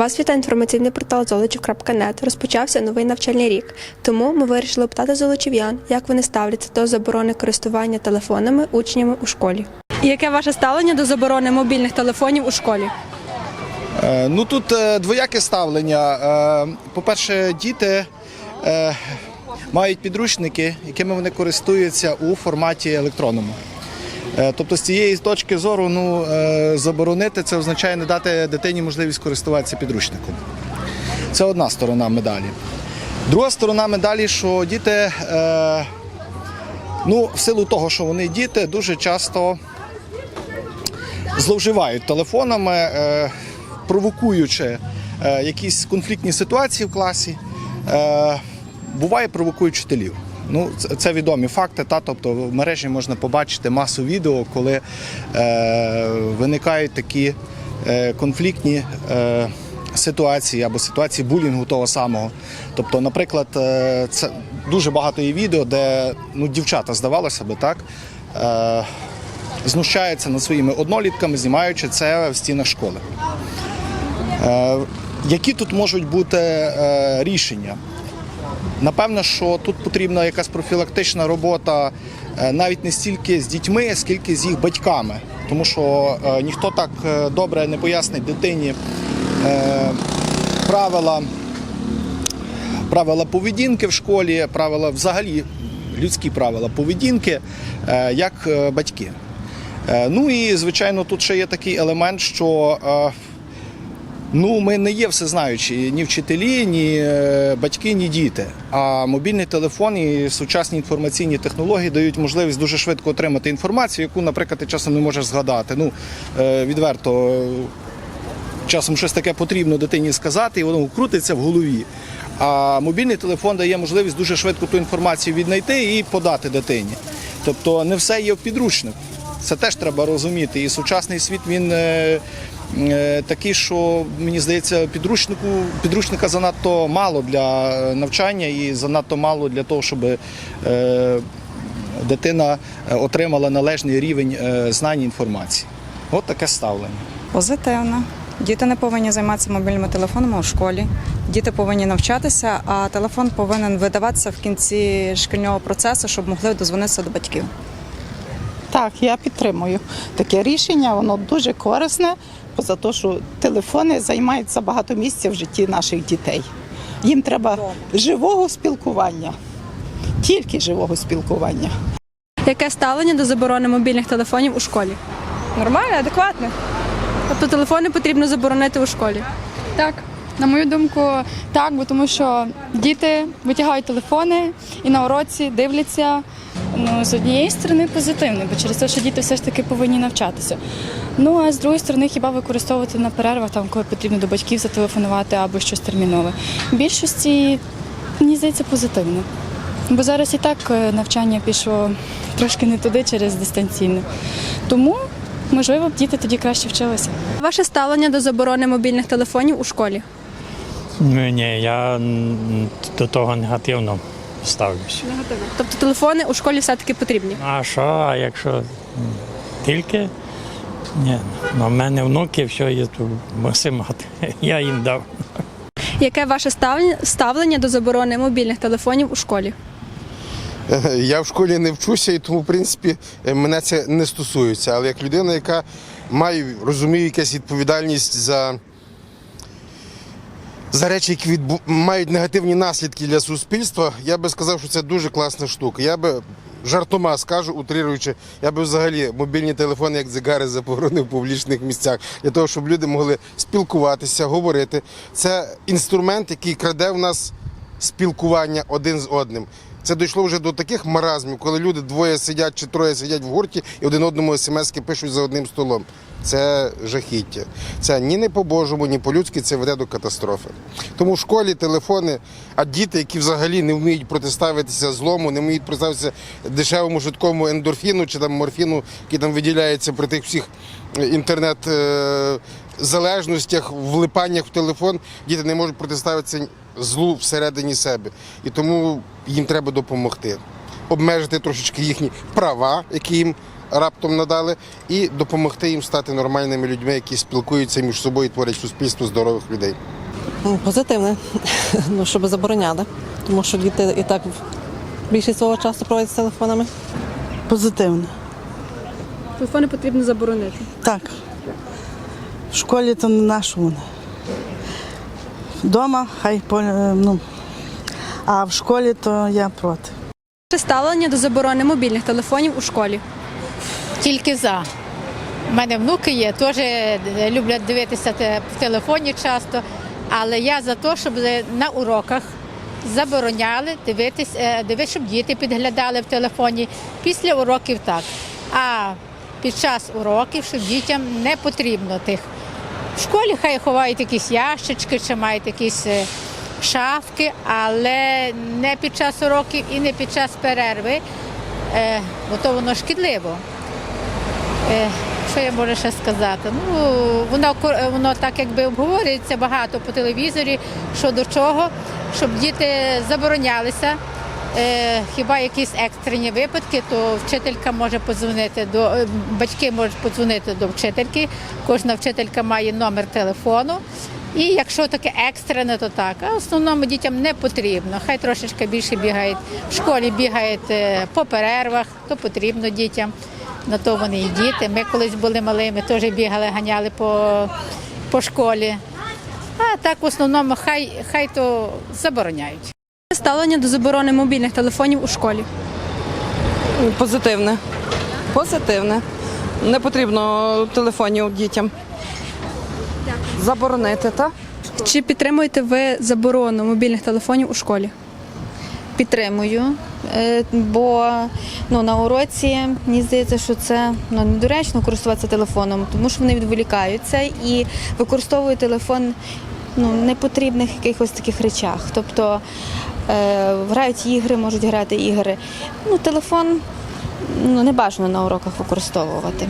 Вас вітає інформаційний портал золочів.нет. Розпочався новий навчальний рік. Тому ми вирішили питати золочів'ян, як вони ставляться до заборони користування телефонами учнями у школі. Яке ваше ставлення до заборони мобільних телефонів у школі? Е, Ну тут е, двояке ставлення. Е, По-перше, діти е, мають підручники, якими вони користуються у форматі електронному. Е, Тобто з цієї точки зору ну, е, заборонити це означає не дати дитині можливість користуватися підручником. Це одна сторона медалі. Друга сторона медалі, що діти, е, ну, в силу того, що вони діти, дуже часто зловживають телефонами, провокуючи якісь конфліктні ситуації в класі. Буває, провокують вчителів. Ну, це, відомі факти. Та, тобто в мережі можна побачити масу відео, коли е, виникають такі е, конфліктні. Е, Ситуації або ситуації булінгу того самого. Тобто, наприклад, е, це дуже багато є відео, де ну, дівчата, здавалося би, так, е, знущаються над своїми однолітками, знімаючи це в стінах школи. Е, які тут можуть бути е, рішення? Напевно, що тут потрібна якась профілактична робота е, навіть не стільки з дітьми, скільки з їх батьками. Тому що е, ніхто так е, добре не пояснить дитині правила, правила поведінки в школі, правила взагалі людські правила поведінки, як батьки. Ну і звичайно, тут ще є такий елемент, що ну, ми не є всезнаючі ні вчителі, ні е, батьки, ні діти. А мобільний телефон і сучасні інформаційні технології дають можливість дуже швидко отримати інформацію, яку, наприклад, ти часом не можеш згадати. Ну, е, відверто, е, часом щось таке потрібно дитині сказати, і воно крутиться в голові. А мобільний телефон дає можливість дуже швидко ту інформацію віднайти і подати дитині. Тобто не все є в підручнику. Це теж треба розуміти. І сучасний світ він е, такий, що мені здається, підручнику підручника занадто мало для е, навчання і занадто мало для того, щоб е, дитина отримала належний рівень знань і інформації. От таке ставлення. Позитивно. Діти не повинні займатися мобільними телефонами у школі. Діти повинні навчатися, а телефон повинен видаватися в кінці шкільного процесу, щоб могли дозвонитися до батьків. Так, я підтримую таке рішення. Воно дуже корисне, поза те, що телефони займають забагато місця в житті наших дітей. Їм треба живого спілкування, тільки живого спілкування. Яке ставлення до заборони мобільних телефонів у школі? Нормально, адекватно. Тобто телефони потрібно заборонити у школі. Так. На мою думку, так, бо тому що діти витягають телефони і на уроці дивляться. Ну, з однієї сторони позитивно, бо через те, що діти все ж таки повинні навчатися. Ну а з другої сторони, хіба використовувати на перервах, там, коли потрібно до батьків зателефонувати або щось термінове. В більшості, мені здається, позитивно. Бо зараз і так е, навчання пішло трошки не туди через дистанційне. Тому, можливо, б діти тоді краще вчилися. Ваше ставлення до заборони мобільних телефонів у школі? Ну, Ні, я до того негативно ставлюся. Тобто телефони у школі все-таки потрібні. А що, а якщо тільки? Ні, ну, в мене внуки, все є тут муси. Я їм дав. Яке ваше ставлення- до заборони мобільних телефонів у школі? Я в школі не вчуся, і тому, в принципі, мене це не стосується. Але як людина, яка має, розумію, якась відповідальність за, за речі, які відбу... мають негативні наслідки для суспільства, я би сказав, що це дуже класна штука. Я би жартома скажу, утрируючи, я би взагалі мобільні телефони, як дзигари, заборонив в публічних місцях, для того, щоб люди могли спілкуватися, говорити. Це інструмент, який краде в нас спілкування один з одним. Це дійшло вже до таких маразмів, коли люди двоє сидять чи троє сидять в гурті і один одному смски пишуть за одним столом. Це жахіття. Це ні не по-божому, ні по-людськи це веде до катастрофи. Тому в школі телефони, а діти, які взагалі не вміють протиставитися злому, не вміють протиставитися дешевому швидкому ендорфіну чи там морфіну, який там виділяється при тих всіх інтернет. е, Залежностях, влипаннях в телефон діти не можуть протиставитися злу всередині себе. І тому їм треба допомогти, обмежити трошечки їхні права, які їм раптом надали, і допомогти їм стати нормальними людьми, які спілкуються між собою, і творять суспільство здорових людей. Ну, Позитивне, ну, щоб забороняли, тому що діти і так більшість свого часу проводять з телефонами. Позитивно. Телефони потрібно заборонити. Так. В школі то не наш вони. Дома хай по- е, ну, а в школі то я проти. Ваше ставлення до заборони мобільних телефонів у школі. Тільки за. У мене внуки є, теж люблять дивитися в телефоні часто. Але я за те, щоб на уроках забороняли е, дивитися, щоб діти підглядали в телефоні. Після уроків так. А під час уроків, щоб дітям не потрібно тих. В школі хай ховають якісь ящички чи мають якісь е, шафки, але не під час уроків і не під час перерви, е, бо то воно шкідливо. Е, Що я можу ще сказати? Ну, воно, воно так якби обговорюється багато по телевізорі, що до чого, щоб діти заборонялися. Е, хіба якісь екстрені випадки, то вчителька може подзвонити до е, батьки можуть подзвонити до вчительки. Кожна вчителька має номер телефону. І якщо таке екстрене, то так. А основному дітям не потрібно. Хай трошечки більше бігають. В школі бігають е, по перервах, то потрібно дітям. На то вони і діти. Ми колись були малими, теж бігали, ганяли по, по школі. А так в основному хай, хай то забороняють. Ставлення до заборони мобільних телефонів у школі. Позитивне. Позитивне. Не потрібно телефонів дітям. Заборонити, так? Чи підтримуєте ви заборону мобільних телефонів у школі? Підтримую, е, бо ну, на уроці мені здається, що це ну, недоречно користуватися телефоном, тому що вони відволікаються і використовують телефон ну, в непотрібних якихось таких речах. Тобто грають ігри, можуть грати ігри. Ну, телефон ну, не бажано на уроках використовувати.